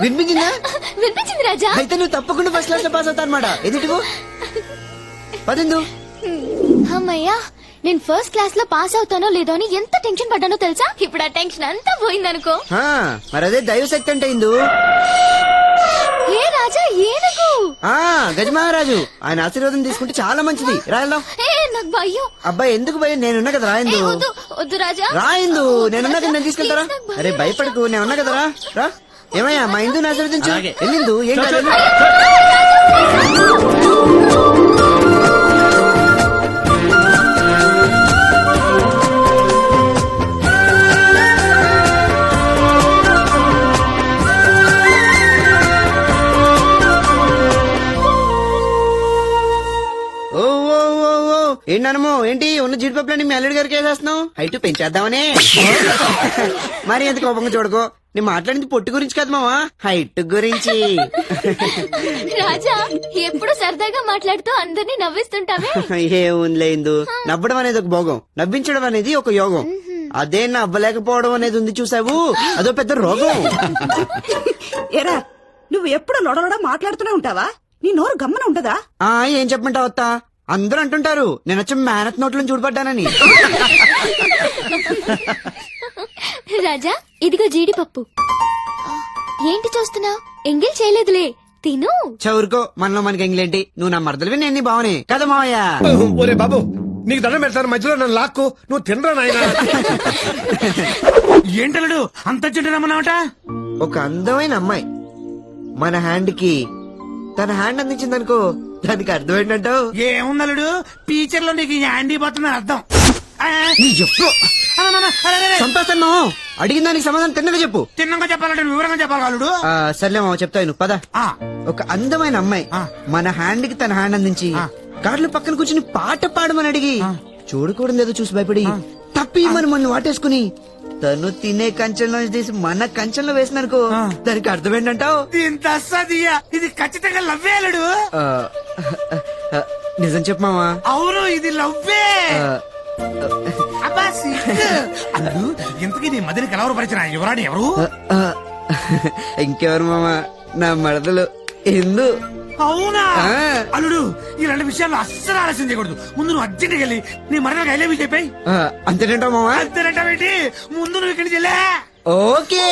వినిపించిందా? వినిపించింది రాజా. అయితే నువ్వు తప్పకుండా ఫస్ట్ క్లాస్లో పాస్ అవుతా అనమాట ఎదుటివు పదిందు. అమ్మయ్యా నేను ఫస్ట్ క్లాస్లో పాస్ అవుతానో లేదో అని ఎంత టెన్షన్ పడ్డానో తెలుసా? ఇప్పుడు ఆ టెన్షన్ అంతా పోయిందనుకో. ఆ, మరి అదే దైవశక్తి అంటే ఇందు? ఏ రాజా ఏనుగు? ఆ గజమహారాజు. ఆయన ఆశీర్వాదం తీసుకుంటే చాలా మంచిది. రాయల్దాం ఏ నాకు భయం. అబ్బాయి ఎందుకు భయం? నేనున్నా కదా ఏ, రాయందు వద్దు వద్దు రాజా. రాయందు నేనున్నా కదా నేను తీసుకెళ్తారా. అరే భయపడకు. నేనున్నా కదరా రా. ఏమయ్యా మా ఆశీర్వదించు అలాగే. వెళ్ళిందు ఏం ఏంటనమో? ఏంటి? ఉన్న జీడిపప్పులన్నీ మీ అల్లుడి గారికి వేసేస్తున్నావు? హైట్ పెంచేద్దామనే. మరి ఎంత కోపంగా చూడకో? నేను మాట్లాడింది పొట్టు గురించి కదా మావా. హైట్ గురించి. రాజా ఎప్పుడు సరదాగా మాట్లాడుతూ అందరినీ నవ్విస్తుంటావే? ఏముందిలే ఇందు. నవ్వడం అనేది ఒక భోగం. నవ్వించడం అనేది ఒక యోగం. అదే నవ్వలేకపోవడం అనేది ఉంది చూసావు? అదో పెద్ద రోగం. ఎరా నువ్వు ఎప్పుడు లొడలొడ మాట్లాడుతూనే ఉంటావా? నీ నోరు గమ్మన ఉండదా? ఆ ఏం చెప్పమంటావు అత్త అందరూ అంటుంటారు నేను వచ్చి మేనత్ నోట్లను చూడబడ్డానని. రాజా ఇదిగో జీడిపప్పు ఏంటి చూస్తున్నావు? ఎంగిల్ చేయలేదులే. తిను. చవురుకో మనలో మనకి ఎంగిలేంటి? నువ్వు నా మరదలివి నేను నీ బావనే. కదా మావయ్య? ఒరే బాబు నీకు దండం పెడతాను. మధ్యలో నన్ను లాక్కు. నువ్వు తినరా నాయన? ఏంటలుడు? అంత చెట్టు రమ్మన్నావట ఒక అందమైన అమ్మాయి. మన హ్యాండ్కి తన హ్యాండ్ అందించిందనుకో దానికి అర్థం ఏంటంటావు ఏముందలుడు టీచర్లో నీకు హ్యాండీ పోతుందని అర్థం. చెప్పు మావ. అడిగిన దానికి సమాధానం తిన్నగా చెప్పు. తిన్నంగా చెప్పాలంటే వివరంగా చెప్పాలి అల్లుడు. సర్లే మావ చెప్తాను పద. ఆ, ఒక అందమైన అమ్మాయి. మన హ్యాండ్కి తన హ్యాండ్ అందించి. కార్ల పక్కన కూర్చుని పాట పాడమని అడిగి చూడకూడదు ఏదో చూసి భయపడి తప్పి మన మన వాటేసుకుని తను తినే కంచెంలో తీసి మన కంచెంలో వేసిననుకో. దానికి అర్థం ఏంటంటావు ఇంత ఇది ఖచ్చితంగా లవ్వే అల్లుడు ఆ, ఆ, నిజం చెప్పు మావా అవును ఇది లవ్వే. అల్లుడు ఇంతకీ నీ మదిని కలవర పరిచిన యువరాణి ఎవరు? ఇంకెవరు మామా? నా మడతలు ఎందు? అవునా. అల్లుడు ఇలాంటి విషయాల్లో అస్సలు ఆలస్యం చేయకూడదు. ముందు నువ్వు అర్జెంట్ వెళ్ళి నీ మరణానికి ఐలేవి చెప్పాయి. ఆ, అంతేనంటావు మావా? అంతేనంటావేంటి ముందు నువ్వు ఇక్కడికి వెళ్ళా. ఓకే.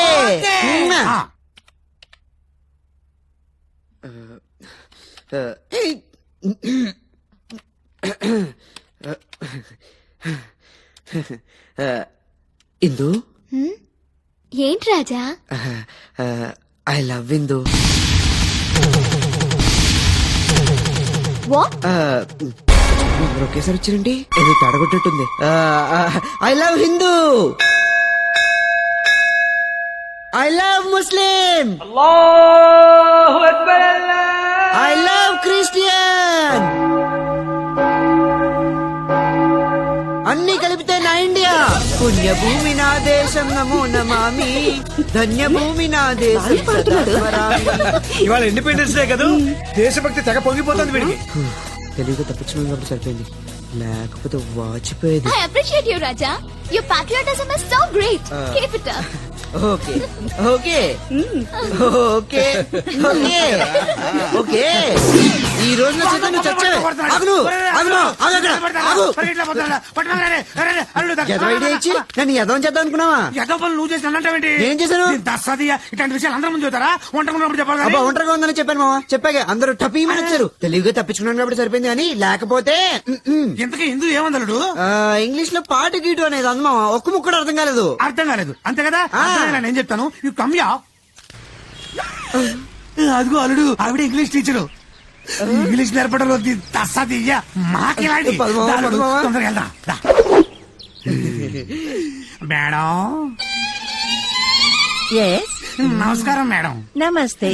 ఇందు? ఏంటి Raja? I love Indu. What ఒకేసారి వచ్చారండి ఏదో తడగొట్టట్టుంది I love Hindu I love Muslim I love Christian అన్ని ఇండియా పుణ్యభూమి నా దేశం నమో నమామి ధన్యభూమి నా దేశం. ఇవాళ ఇండిపెండెన్స్ డే కదా? దేశభక్తి తెగ పొంగిపోతుంది వీడికి. తెలివిగా తప్పించుకుని కాబట్టి సరిపోయింది. లేకపోతే వాచిపోయేది. I appreciate you Raja your patriotism is so great. Uh. keep it up. Okay. Okay. Okay. Okay. Okay. ఈ రోజు నా చేత నువ్వు చచ్చావే. ఆగును. ఆగును. ఆగు నన్ను ఎదవం చేద్దాం అనుకున్నావా? ఎదో పనులు నువ్వు చేసి అన్నట్టేంటి ఏం చేశాను? దස්සదియా ఇట్లాంటి విషయాలు అందరం ముందు చూతారా ఉన్నప్పుడు చెప్పాలి అబ్బా. ఒంటరిగా ఉందని చెప్పాను మావా. చెప్పాగా అందరూ టపీమని వచ్చారు? తెలివిగా తప్పించుకున్నాను కాబట్టి సరిపోయింది కానీ లేకపోతే. ఇంతకీ ఎందుకు ఏమందలుడు? ఇంగ్లీష్లో పాట గీటు అనేది అందమా ఒక్క ముక్క కూడా అర్థం కాలేదు. అర్థం కాలేదు. అంతే కదా? తెలుగునైనా నేను చెప్తాను? యు కమ్యా. అదిగో అల్లుడు ఆవిడ ఇంగ్లీష్ టీచరు. ఇంగ్లీష్ నేర్పడం వద్దు తస్సా తీయ మాకెలాంటి. తొందరగా వెళ్దాం. మేడం. ఎస్ నమస్కారం మేడం. నమస్తే.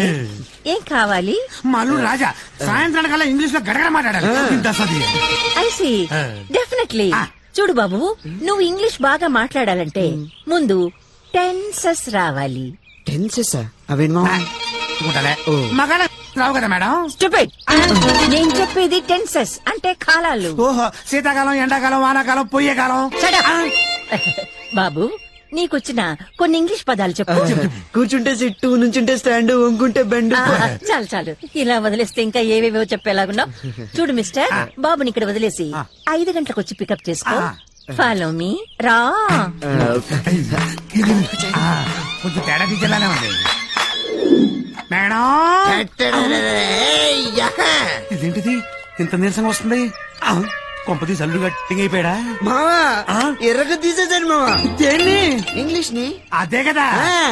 ఏం. కావాలి? మా రాజా సాయంత్రం కల్లా ఇంగ్లీష్లో గడగడ మాట్లాడాలి. దసా తీయ ఐసి డెఫినెట్లీ చూడు బాబు నువ్వు ఇంగ్లీష్ బాగా మాట్లాడాలంటే ముందు టెన్సెస్ రావాలి. టెన్సెస్. మగాళ్ళ రావు కదా మేడం? స్టూపిడ్. నేను చెప్పేది టెన్సెస్ అంటే కాలాలు. ఓహో శీతాకాలం ఎండాకాలం వానాకాలం పొయ్యే కాలం Shut up. బాబు నీకొచ్చిన కొన్ని ఇంగ్లీష్ పదాలు చెప్పు. కూర్చుంటే సిట్టు నుంచుంటే స్టాండ్ వంకుంటే బెండ్. చాలు చాలు. ఇలా వదిలేస్తే ఇంకా ఏవేవో చెప్పేలాగున్నావు. చూడు మిస్టర్ బాబుని ఇక్కడ వదిలేసి ఐదు గంటలకు వచ్చి పికప్ చేసుకో. ఫాలో మీ రా. కొంచెం తేడా టీచర్లానే ఉంది. మేడం! ఇదేంటిది? ఇంత నీరసంగా వస్తుంది? ఆ, కొంపతీసి అల్లుడు గట్టిగా అయిపోయాడా మావా? ఎర్రగా తీసేసాడు మావా దేన్ని ఇంగ్లీష్ని అదే కదా.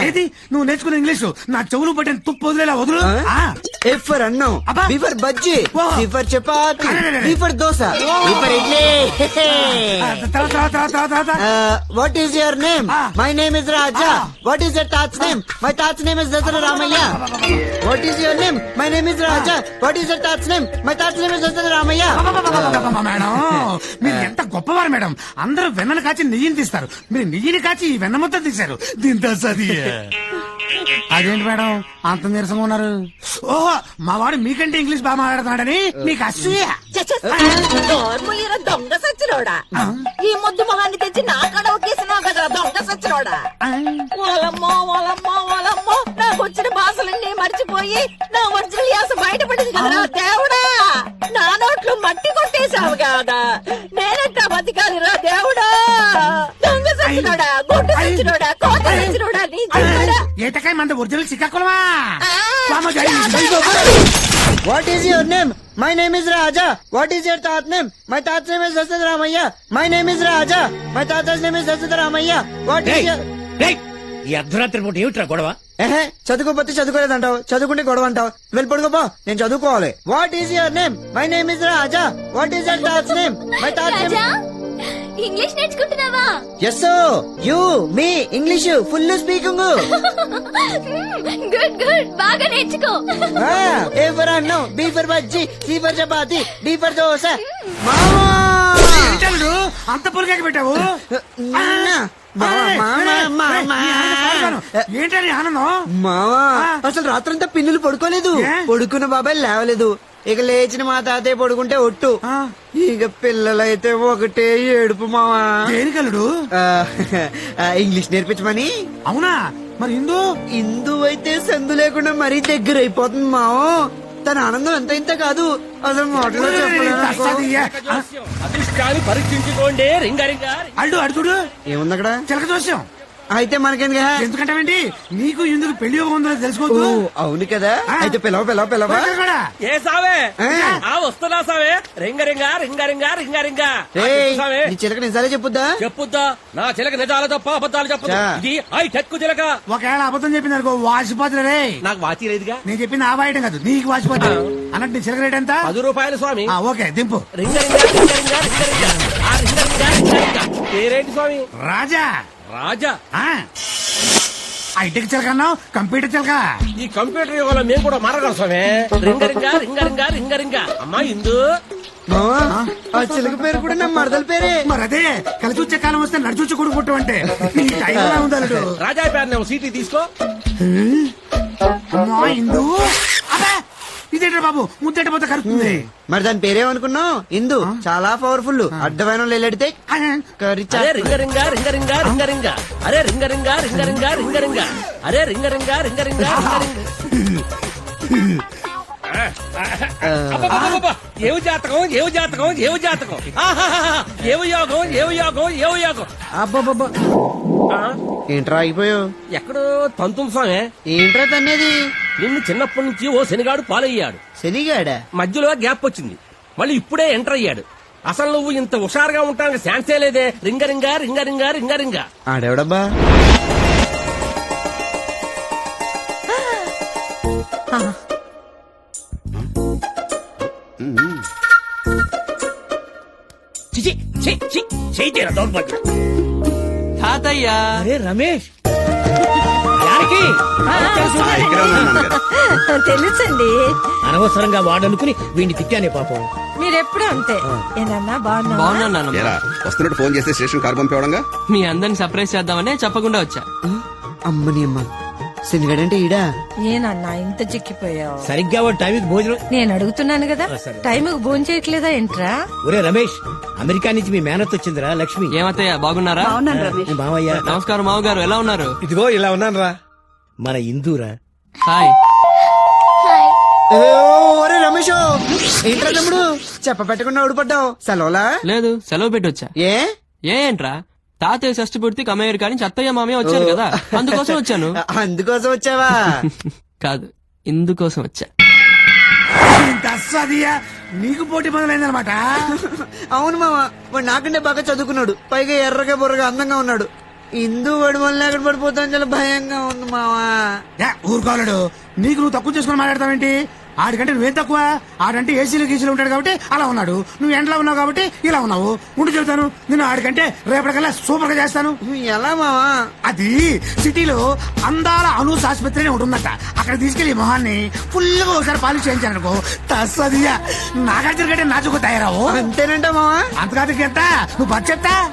ఏది నువ్వు నేర్చుకున్న ఇంగ్లీషు నా చెవులు పట్టిన తుప్పు వదిలేలా వదులు ఆ. ఎఫ్ ఫర్ అన్నం. B for bajji. C for chapati for dosa for idli what is your name. My name is Raja. What is your తాత్ name my తాత్ name is Dasara Ramayya what is your name my name is Raja what is your తాత్ name my తాత్ name is Dasara Ramayya madam మీరు ఎంత గొప్పవారు madam. అందరూ వెన్నను కాచి నెయ్యిని తీస్తారు. మీరు నెయ్యిని కాచి ఈ వెన్న మొత్తం తీశారు. దీంతో సది అదేంటి మేడం? అంత నీరసంగా ఉన్నారు. ఓహో మా వాడు మీకంటే ఇంగ్లీష్ బాగా మాట్లాడుతున్నాడని మీకు అసూయ. దొంగ సచ్చినోడా? ఈ ముద్దు మొహాన్ని తెచ్చి నా కడ ఒకేసినావు కదా దొంగ సచ్చినోడా? నాకు వచ్చిన భాషలన్నీ మర్చిపోయి నా ఒరిజినల్ యాస బయటపడింది కదా దేవుడా! మట్టి కొట్టేశావు కదా. నేనెట్టా బతికాలిరా దేవుడా? దొంగ సచ్చినోడా గుడ్డు సచ్చినోడా కోట సచ్చినోడా నీ జీవుడా ఏటకాయ మంది original శ్రీకాకుళమా what is your name my name is Raja what is your తాత్ name my తాత్ name is Dasaratha Ramayya my name is Raja my తాత name is Dasaratha Ramayya what is your ఈ అర్ధరాత్రి పూట ఏమిట్రా గొడవ? ఏహే చదువుకోపోతే చదువుకోలేదంటావు. చదువుకుంటే గొడవ అంటావు వెళ్ళి పడుకోపో నేను చదువుకోవాలి. What is your name my name is Raja what is your తాత్ name my తాత్ name Raja English నేర్చుకుంటున్నావా? Yes you me English full speaking good good బాగా నేర్చుకో. ఏ ఫర్ అన్నం B for bajji C for chapati D for dosa. మామా! ఏంటల్లుడు అంత పొలికేక పెట్టావు? మామా, మామా, మామా. ఏంటని ఆనందం మావా. అసలు రాత్రంతా పిన్నులు పడుకోలేదు? పడుకున్న బాబాయ్ లేవలేదు. ఇక లేచిన మా తాతయ్య పడుకుంటే ఒట్టు. ఇక పిల్లలైతే ఒకటే ఏడుపు మావా. ఇంగ్లీష్ నేర్పించమని. అవునా? మరి ఇందు ఇందు అయితే సందు లేకుండా మరీ దగ్గర అయిపోతుంది మావో. తన ఆనందం ఎంత ఇంత కాదు. అసలు మాటలో. ఆ, అదృష్టాన్ని పరీక్షించుకోండి. రింగరింగా అడుగుడు ఏముంది అక్కడ? చిలక దోషం అయితే మనకేందుగా ఎందుకంటావేంటి నీకు ఇందుకు పెళ్ళి ఉందో ఓ, తెలుసుకోవద్దు అవును కదా. అయితే పిలవ పిలవ పిలవ. ఏ సావే ఆ. వస్తున్నా సావే రింగరింగా రింగరింగా రింగరింగా ఆ, రేయ్, చెప్పు సావే నీ చిలక నిజాలే చెప్పుద్దా చెప్పుద్దా నా చిలక నిజాలు తప్ప అబద్ధాలు చెప్పదు చా. ఇది ఐ టెక్కు చిలక ఒకవేళ అబద్ధం చెప్పింది అనుకో వాసిపోతుంది రే నాకు వాచి లేదుగా నేను చెప్పింది ఆ వాయటం కాదు నీకు వాసిపోతుంది అన్నట్టు నీ చిలక రేట్ ఎంత పది రూపాయలు స్వామి ఆ, ఓకే దింపు రింగరింగా రింగరింగా రింగరింగా ఆ రింగరింగా రింగరింగా పేరేంటి స్వామి రాజా రాజా ఆ హైటెక్ చిలక అన్నావు కంప్యూటర్ చిలక ఈ కంప్యూటర్ యుగంలో మేము కూడా మారగలం స్వామి. రింగరింగా రింగరింగా రింగరింగా. అమ్మా ఇందు. ఆ? చిలక పేరు కూడా నా మరదల పేరే. మరి అదే కలిసి వచ్చే కాలం వస్తే నడిచొచ్చి కొడుకు పుట్టు అంటే నీ టైం ఎలా ఉంది అల్లుడు రాజా పేరు నేను సీటీ తీసుకో. అమ్మా, ఇందు. ఇదేంట్రా బాబు? ముద్దెట్టపోతే కరుస్తుంది మరి దాని పేరేమనుకున్నావు? ఇందు. చాలా పవర్ఫుల్ అడ్డమైన వాళ్ళు వెళ్ళడితే అరే. రింగరింగా రింగరింగా రింగరింగా. అరే రింగరింగా రింగరింగా రింగరింగా. అరే రింగరింగా రింగరింగా రింగరింగా! ఏవు జాతకం ఏవు జాతకం ఏవు జాతకం! ఏవు యోగం ఏవు యోగం ఏవు యోగం. అబ్బబ్బబ్బా. ఆ, ఏంట్రా అయిపోయావు ఎక్కడో తంతుం స్వామి. ఏంట్రా తన్నేది? నిన్ను చిన్నప్పటి నుంచి ఓ శనిగాడు పాలయ్యాడు. శనిగాడా? మధ్యలో గ్యాప్ వచ్చింది. మళ్ళీ ఇప్పుడే ఎంటర్ అయ్యాడు. అసలు నువ్వు ఇంత హుషారుగా ఉంటానికి ఛాన్సే లేదే. రింగరింగా రింగరింగా రింగరింగా ఆడేవడబ్బా? చిచి చి చి దౌర్భాగ్యం తాతయ్య. అరే రమేష్. యారికి తెలుసండి. అనవసరంగా వాడనుకుని వీడిని తిట్టానే పాపం. మీరెప్పుడు అంతే. ఏనన్నా బాగున్నా బాగున్నాను నాన్న ఏరా వస్తున్నట్టు ఫోన్ చేస్తే స్టేషన్ కార్ పంపేవడంగా? మీ అందరిని సర్ప్రైజ్ చేద్దామని చెప్పకుండా వచ్చా. అమ్మని అమ్మ. సినిగడంటే ఈడా? ఏనన్నా ఇంత చిక్కిపోయావు. సరిగ్గా వాడు టైంకి భోజనం నేను అడుగుతున్నాను కదా టైంకి భోజనం చేయట్లేదా ఏంట్రా? ఒరే రమేష్ అమెరికా నుంచి మీ మేనత్ వచ్చిందిరా లక్ష్మి. ఏమత్తయ్య బాగున్నారా? అవునాను రమేష్. మీ మావయ్య నమస్కారం మామగారు ఎలా ఉన్నారు? ఇదిగో ఇలా ఉన్నాను రా మన ఇందూరా. హాయ్. ఒరే రమేష్! ఏంట్రా తమ్ముడు? చెప్ప పెట్టకుండా ఊడిపడ్డావు. సెలవులా? లేదు సెలవు పెట్టి వచ్చా ఏ? ఏ ఏంట్రా? తాతయ్య షష్టి పూర్తికి అమెరికా నుంచి అత్తయ్య మామయ్య వచ్చారు కదా. అందుకోసం వచ్చాను. అందుకోసం వచ్చావా? కాదు ఇందుకోసం వచ్చా. దస్సదియా నీకు పోటీ మొదలైందనమాట అవును మామ వాడు నాకంటే బాగా చదువుకున్నాడు. పైగా ఎర్రగా బుర్రగా అందంగా ఉన్నాడు. ఇందు వాడి వల్ల ఎక్కడ పడిపోతాను చాలా భయంగా ఉంది మావా. ఊరుకోలేడు. నీకు నువ్వు తక్కువ చేసుకుని మాట్లాడతావేంటి? ఆడికంటే నువ్వేం తక్కువ? ఆడంటే ఏసీలు గీసీలు ఉంటాడు కాబట్టి అలా ఉన్నాడు. నువ్వు ఎండలో ఉన్నావు కాబట్టి ఇలా ఉన్నావు. ఉండి చెబుతాను. నేను ఆడికంటే రేపటికల్లా సూపర్గా చేస్తాను ఎలా మావా? అది సిటీలో అందాల అనూస్ ఆసుపత్రి అని ఉందట. అక్కడ తీసుకెళ్ళి మొహాన్ని ఫుల్గా ఒకసారి పాలిష్ చేయించాను అనుకో తస్సదియా. నాగార్జున కంటే నాచుకు తయారావు. అంతేనంట మావా? అంతకాదు ఎంత నువ్వు బచ్చెత్తా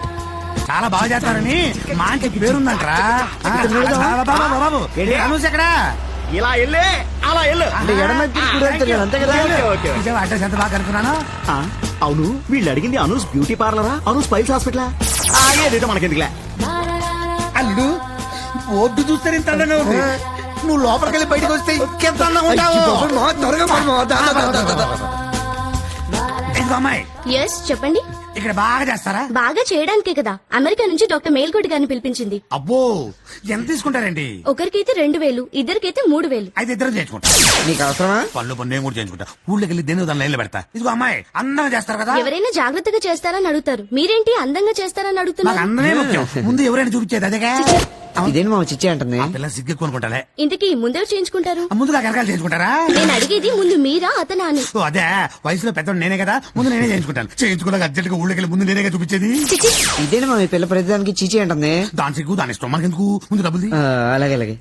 చాలా బాగా చేస్తారని మాంటి పేరుందంటరా. బాబా, అనూస్ ఎక్కడా? ఇలా వెళ్ళే అలా వెళ్ళు అడ్రస్ ఎంత బాగా కనుక్కున్నాను? అవును వీళ్ళు అడిగింది Anu's beauty పార్లరా? Anu's piles hospital? ఆగేదేదో మనకెందుకులే? అల్లుడు బోర్డు చూస్తే ఇంత నువ్వు లోపలికి వెళ్ళి బయటకు వస్తే ఇంకెంత ఉంటావు? త్వరగా అమ్మాయి. ఎస్ చెప్పండి. ఇక్కడ బాగా చేస్తారా? బాగా చేయడానికే కదా. అమెరికా నుంచి డాక్టర్ మేల్కోటి గారిని పిలిపించింది. అబ్బో ఎంత తీసుకుంటారండి? ఒకరికైతే రెండు వేలు ఇద్దరికైతే మూడు వేలు. అయితే ఇద్దరు చేయించుకుంటా. నీకు అవసరమా? పళ్ళు పన్ను నేను కూడా చేయించుకుంటా. ఊళ్ళోకి వెళ్ళి దేని దాని లైన్లో పెడతా. ఇదిగో అమ్మాయి అందంగా చేస్తారు కదా. ఎవరైనా జాగ్రత్తగా చేస్తారని అడుగుతారు. మీరేంటి అందంగా చేస్తారని నాకు అడుగుతున్నారు అందమే ముఖ్యం. ముందు ఎవరైనా చూపించేది అదేగా? ఇదేంటి మావ చిచ్చి అంటుంది? పిల్ల సిగ్గు కొనుక్కుంటాలే ఇంతకీ ముందెవరు చేయించుకుంటారు? ముందుగా కరకాలు చేయించుకుంటారా? నేను అడిగేది ముందు మీరా అతనా అని. అదే. వయసులో పెద్దోడు నేనే కదా. ముందు నేనే చేయించుకుంటాను. చేయించుకున్నాక అర్జెంట్గా ఊళ్ళోకి ముందు నేనే చూపించేది? మావ ఈ పిల్ల ప్రతిదానికి చీచి అంటుంది. దాని సిగ్గు దాని ఇష్టం మనకెందుకు ముందు డబ్బులు అలాగే అలాగే.